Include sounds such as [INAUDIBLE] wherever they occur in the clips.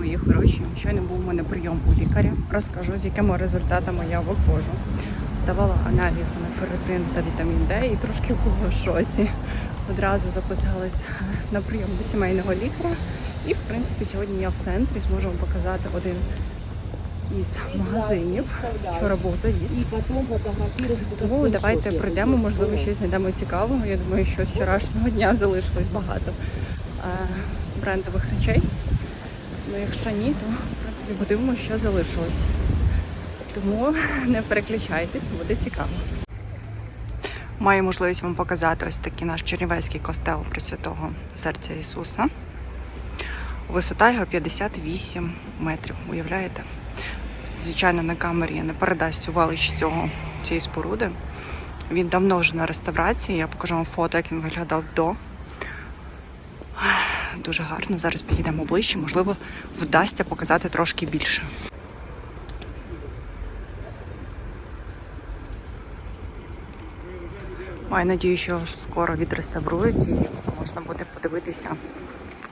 мої хороші. Щойно був у мене прийом у лікаря. Розкажу, з якими результатами я виходжу. Здавала аналізи на ферритин та вітамін Д і трошки була в шоці. Одразу записалась на прийом до сімейного лікаря. І, в принципі, сьогодні я в центрі зможу вам показати один із магазинів. Вчора був заїзд. Тому давайте пройдемо, можливо, щось знайдемо цікавого. Я думаю, що з вчорашнього дня залишилось багато е, брендових речей. Ну, якщо ні, то в принципі подивимося, що залишилось. Тому [LAUGHS] не переключайтесь, буде цікаво. Маю можливість вам показати ось такий наш чернівецький костел Пресвятого Серця Ісуса. Висота його 58 метрів. Уявляєте? Звичайно, на камері не передасть цю велич цього цієї споруди. Він давно вже на реставрації. Я покажу вам фото, як він виглядав до. Дуже гарно. Зараз підійдемо ближче, можливо, вдасться показати трошки більше. Маю надію, що скоро відреставрують і можна буде подивитися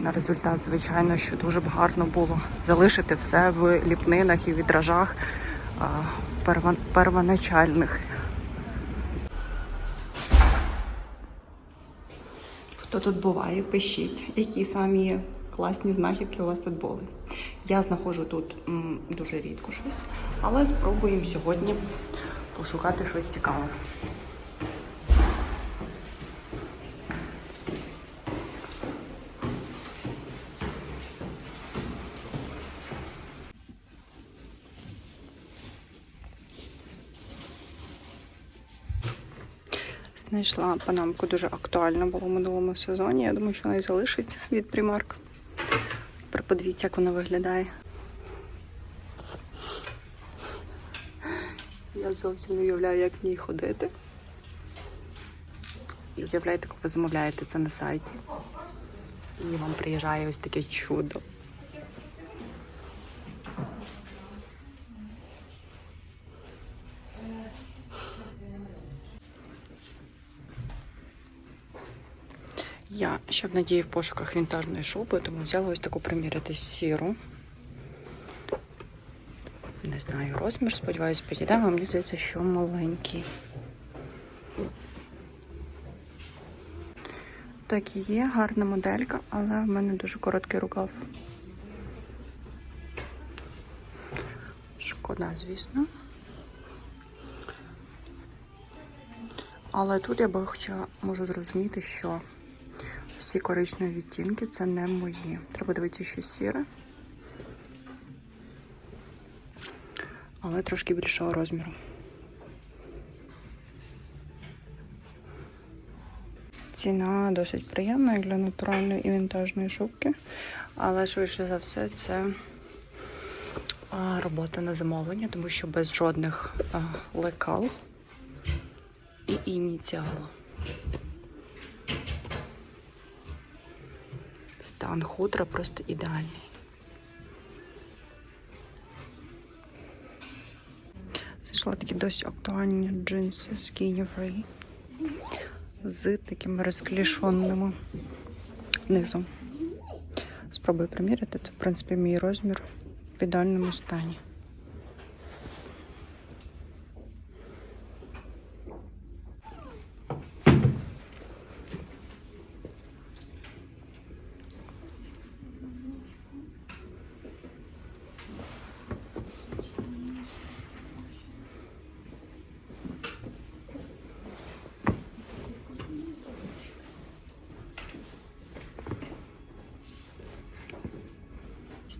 на результат. Звичайно, що дуже б гарно було залишити все в ліпнинах і перво- первоначальних. Хто тут буває, пишіть, які самі класні знахідки у вас тут були. Я знаходжу тут м, дуже рідко щось, але спробуємо сьогодні пошукати щось цікаве. Знайшла панамку дуже актуальна була в минулому сезоні. Я думаю, що вона і залишиться від Primark. Тепер подивіться, як вона виглядає. Я зовсім не уявляю, як в ній ходити. І уявляєте, коли ви замовляєте це на сайті. І вам приїжджає ось таке чудо. Я ще в надії в пошуках вінтажної шуби, тому взяла ось таку приміряти сіру. Не знаю розмір, сподіваюся, підійде, а мені здається, що маленький. Так і є, гарна моделька, але в мене дуже короткий рукав. Шкода, звісно. Але тут я би хоча можу зрозуміти, що всі коричневі відтінки це не мої. Треба дивитися що сіре. Але трошки більшого розміру. Ціна досить приємна для натуральної і вінтажної шубки, але швидше за все це робота на замовлення, тому що без жодних лекал і ініціалу. Стан хутра просто ідеальний. Знайшла такі досить актуальні джинси з Free з такими розклішеними низом. Спробую приміряти. Це, в принципі, мій розмір в ідеальному стані.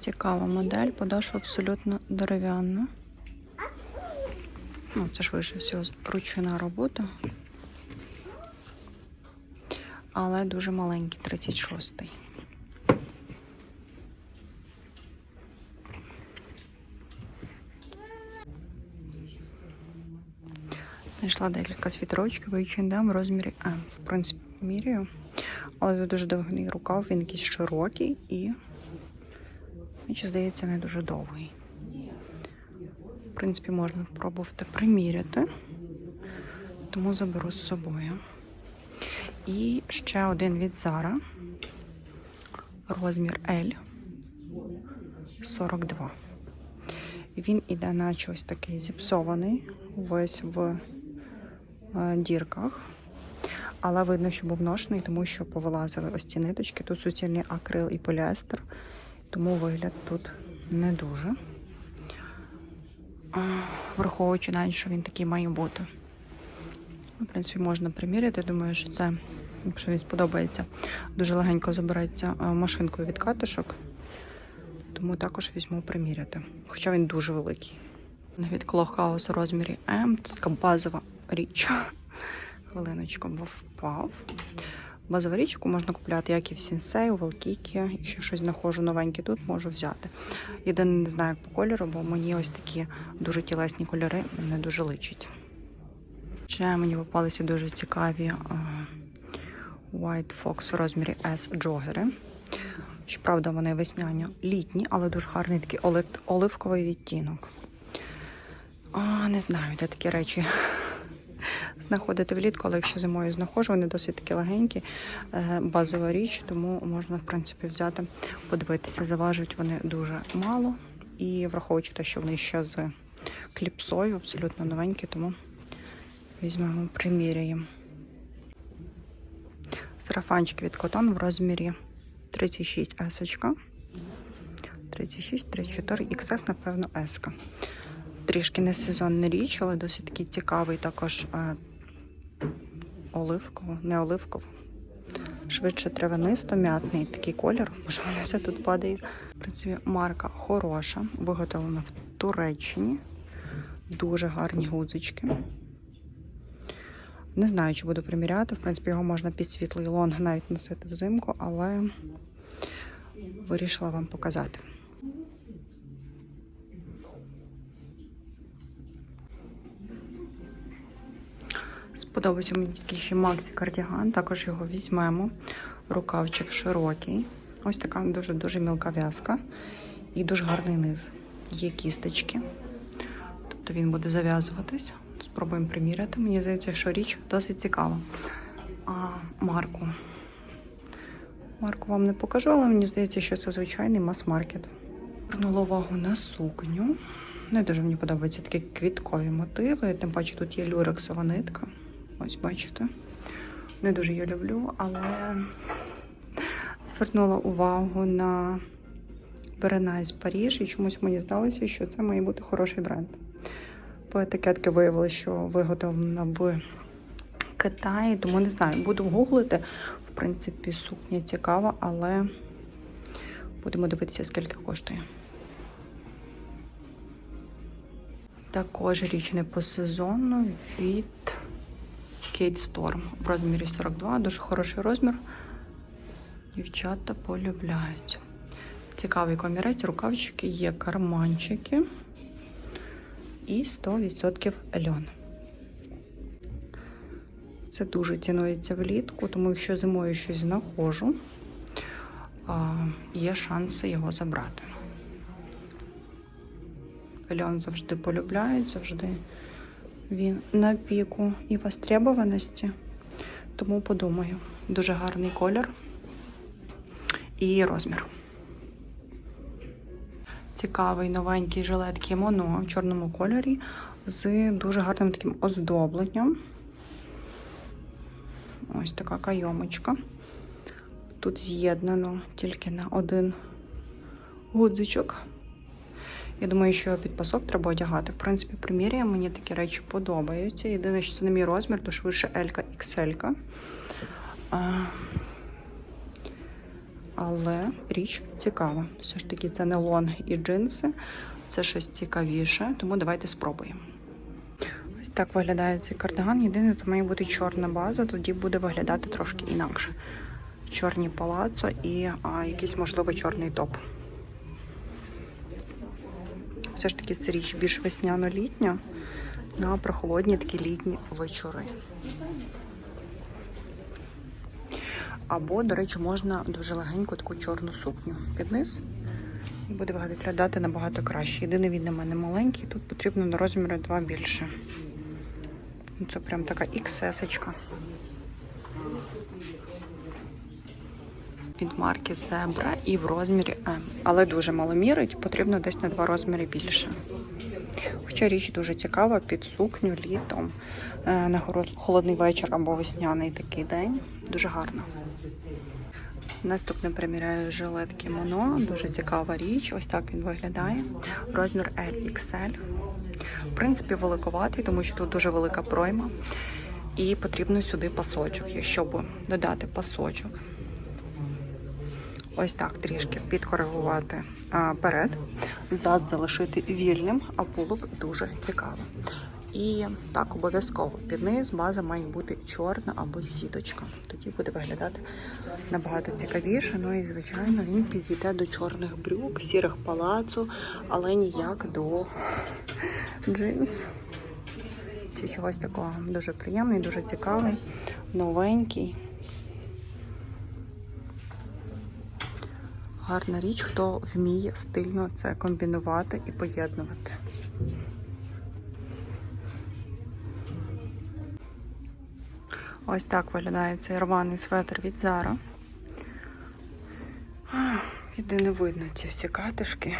Цікава модель, подошва абсолютно дерев'яна. Ну, це швидше всього ручна робота. Але дуже маленький, 36-й. Знайшла декілька світрочків H&M в розмірі М. В принципі, міряю. Але тут дуже довгий рукав, він якийсь широкий і Мені ще здається, не дуже довгий. В принципі, можна пробувати приміряти, тому заберу з собою. І ще один від Zara. Розмір L. 42. Він іде наче ось такий зіпсований, весь в е, дірках. Але видно, що був ношений, тому що повилазили ось ці ниточки. Тут суцільний акрил і поліестер, тому вигляд тут не дуже. Враховуючи навіть, що він такий має бути. В принципі, можна приміряти. Думаю, що це, якщо він сподобається, дуже легенько забереться е, машинкою від катишок. Тому також візьму приміряти. Хоча він дуже великий. Від Клохаус у розмірі М. Така базова річ. [LAUGHS] Хвилиночку, бо впав. Базову річ, яку можна купляти, як і в Сінсей, у Велкікі. Якщо щось знаходжу новеньке тут, можу взяти. Єдине, не знаю по кольору, бо мені ось такі дуже тілесні кольори не дуже личать. Ще мені попалися дуже цікаві е, White Fox у розмірі S джогери. Щоправда, вони весняні літні, але дуже гарний такий олив- оливковий відтінок. А, не знаю, де такі речі знаходити влітку, але якщо зимою знаходжу, вони досить такі легенькі, е, базова річ, тому можна, в принципі, взяти, подивитися. Заважують вони дуже мало. І враховуючи те, що вони ще з кліпсою, абсолютно новенькі, тому візьмемо, приміряємо. Сарафанчик від котон в розмірі 36 S. 36, 34, XS, напевно, S. Трішки не сезонна річ, але досить такий цікавий також е, оливково, не оливково. Швидше травянисто, м'ятний такий колір, бо що воно все тут падає. В принципі, марка хороша, виготовлена в Туреччині. Дуже гарні гудзички. Не знаю, чи буду приміряти. В принципі, його можна під світлий лонг навіть носити взимку, але вирішила вам показати. Сподобався мені такий ще Максі кардіган, також його візьмемо. Рукавчик широкий. Ось така дуже-дуже мілка в'язка і дуже гарний низ. Є кісточки, тобто він буде зав'язуватись. Спробуємо приміряти. Мені здається, що річ досить цікава. А марку. Марку вам не покажу, але мені здається, що це звичайний мас-маркет. Звернула увагу на сукню. Не дуже мені подобаються такі квіткові мотиви. Тим паче тут є люрексова нитка. Ось бачите. Не дуже її люблю, але звернула увагу на Беренайз Паріж і чомусь мені здалося, що це має бути хороший бренд. По етикетки виявилося, що виготовлена в Китаї, тому не знаю, буду гуглити. В принципі, сукня цікава, але будемо дивитися, скільки коштує. Також річ не по сезону від Kate Storm в розмірі 42. Дуже хороший розмір. Дівчата полюбляють. Цікавий комірець, рукавчики, є карманчики і 100% льон. Це дуже цінується влітку, тому якщо зимою щось знаходжу, є шанси його забрати. Льон завжди полюбляють, завжди він на піку і востребованості. Тому подумаю, дуже гарний колір і розмір. Цікавий новенький жилет кімоно в чорному кольорі з дуже гарним таким оздобленням. Ось така кайомочка. Тут з'єднано тільки на один гудзичок. Я думаю, що під пасок треба одягати. В принципі, приміряє, мені такі речі подобаються. Єдине, що це не мій розмір, то швидше L, XL. Але річ цікава. Все ж таки, це не лонг і джинси, це щось цікавіше, тому давайте спробуємо. Ось так виглядає цей кардиган. Єдине, то має бути чорна база, тоді буде виглядати трошки інакше. Чорні палацо і а, якийсь, можливо, чорний топ. Все ж таки це річ більш весняно-літня на прохолодні такі літні вечори. Або, до речі, можна дуже легеньку таку чорну сукню під низ. І буде виглядати набагато краще. Єдине він на мене маленький, тут потрібно на розміри 2 більше. Ну, Це прям така XS. -очка. Від марки Zebra і в розмірі М. Але дуже мало мірить, потрібно десь на два розміри більше. Хоча річ дуже цікава під сукню літом е, на холодний вечір або весняний такий день. Дуже гарно. Наступне приміряю жилет кімоно. Дуже цікава річ. Ось так він виглядає. Розмір LXL. В принципі, великоватий, тому що тут дуже велика пройма. І потрібно сюди пасочок. Якщо б додати пасочок, ось так трішки підкоригувати перед, зад залишити вільним, а було б дуже цікаво. І так обов'язково під низ база має бути чорна або сіточка. Тоді буде виглядати набагато цікавіше. Ну і звичайно він підійде до чорних брюк, сірих палацу, але ніяк до джинс чи чогось такого. Дуже приємний, дуже цікавий, новенький. Гарна річ, хто вміє стильно це комбінувати і поєднувати. Ось так виглядає цей рваний светр від Zara. Ах, Єдине видно ці всі катишки.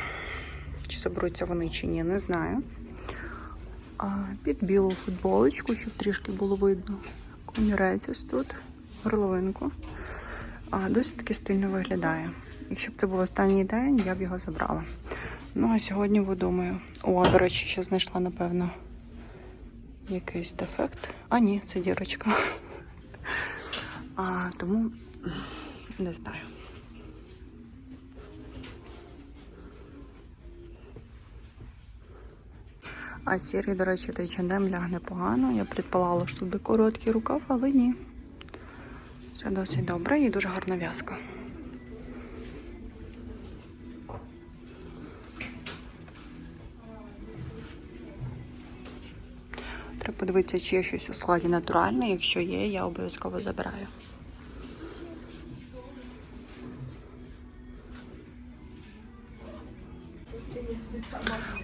Чи заберуться вони, чи ні, не знаю. А під білу футболочку, щоб трішки було видно. Комірець ось тут, горловинку. А досить таки стильно виглядає. Якщо б це був останній день, я б його забрала. Ну, а сьогодні видумаю. О, до речі, ще знайшла, напевно, якийсь дефект. А, ні, це дірочка. А, тому не знаю. А сірий, до речі, той чандем лягне погано. Я предполагала, що тут короткий рукав, але ні. Все досить добре і дуже гарна в'язка. Треба подивитися, чи є щось у складі натуральне. Якщо є, я обов'язково забираю.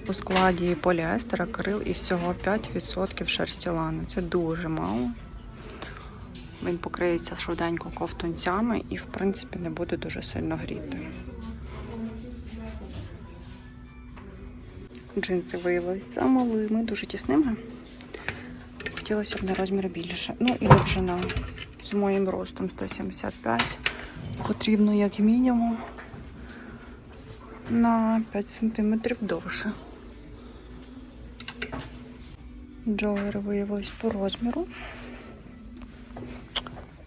У складі поліестера, акрил і всього 5% шерсті лани. Це дуже мало. Він покриється швиденько ковтунцями і, в принципі, не буде дуже сильно гріти. Джинси виявилися малими, дуже тісними. Хотілося б на розмір більше. Ну і довжина з моїм ростом 175. Потрібно як мінімум на 5 см довше. Джогери виявились по розміру.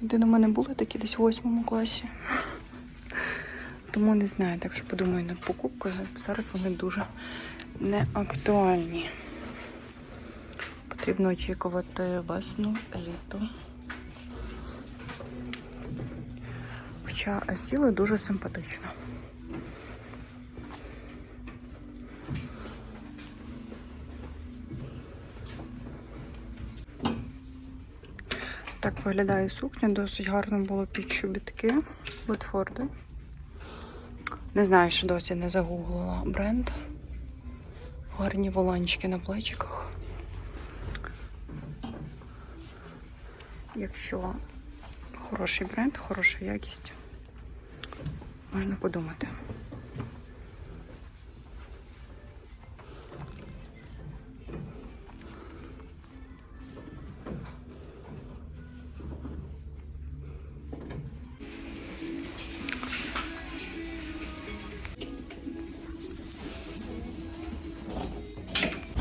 Єдине, у мене були такі десь в восьмому класі. Тому не знаю, так що подумаю над покупкою. Зараз вони дуже не актуальні. Потрібно очікувати весну, літо. Хоча сіли дуже симпатично. Так виглядає сукня, досить гарно було під чобітки Бетфорди. Не знаю, що досі не загуглила бренд. Гарні воланчики на плечиках. Якщо хороший бренд, хороша якість, можна подумати.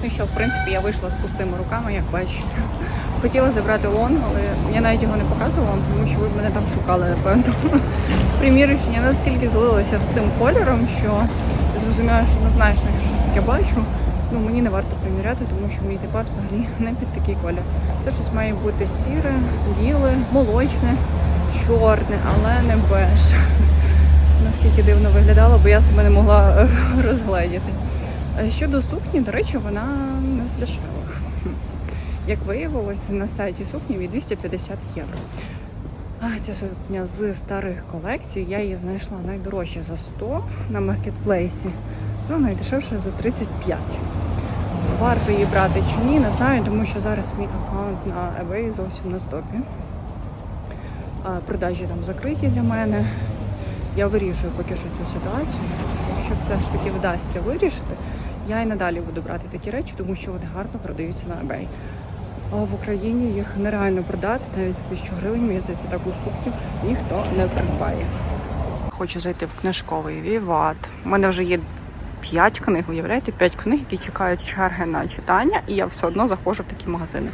Ну що, в принципі, я вийшла з пустими руками, як бачите. Хотіла забрати лонг, але я навіть його не показувала, тому що ви б мене там шукали, напевно. Примірюючи, наскільки злилася з цим кольором, що зрозуміла, що однозначно, щось таке бачу, ну мені не варто приміряти, тому що мій тепер взагалі не під такий колір. Це щось має бути сіре, біле, молочне, чорне, але не беж. Наскільки дивно виглядало, бо я себе не могла [LAUGHS] розгледіти. Е, Щодо сукні, до речі, вона не з дешевих. Як виявилося, на сайті сукні від 250 євро. А ця сукня з старих колекцій, я її знайшла найдорожче за 100 на маркетплейсі, ну найдешевше за 35. Варто її брати чи ні, не знаю, тому що зараз мій аккаунт на eBay зовсім на стопі. Продажі там закриті для мене. Я вирішую поки що цю ситуацію. Якщо все ж таки вдасться вирішити, я і надалі буду брати такі речі, тому що вони гарно продаються на eBay. В Україні їх нереально продати, навіть за тисячу гривень, мені здається, таку сукню ніхто не придбає. Хочу зайти в книжковий Віват. У мене вже є 5 книг, уявляєте, 5 книг, які чекають черги на читання, і я все одно заходжу в такі магазини.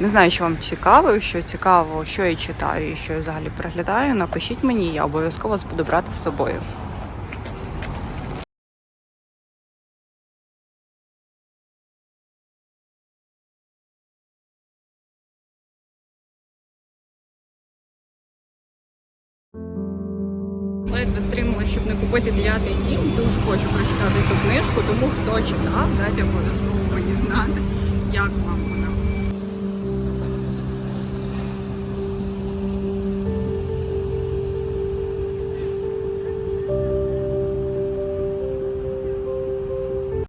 Не знаю, що вам цікаво, якщо цікаво, що я читаю і що я взагалі переглядаю. Напишіть мені, я обов'язково буду брати з собою. Ледве стримала, щоб не купити дев'ятий дім. Дуже хочу прочитати цю книжку, тому хто читав, дайте обов'язково мені знати, як вам вона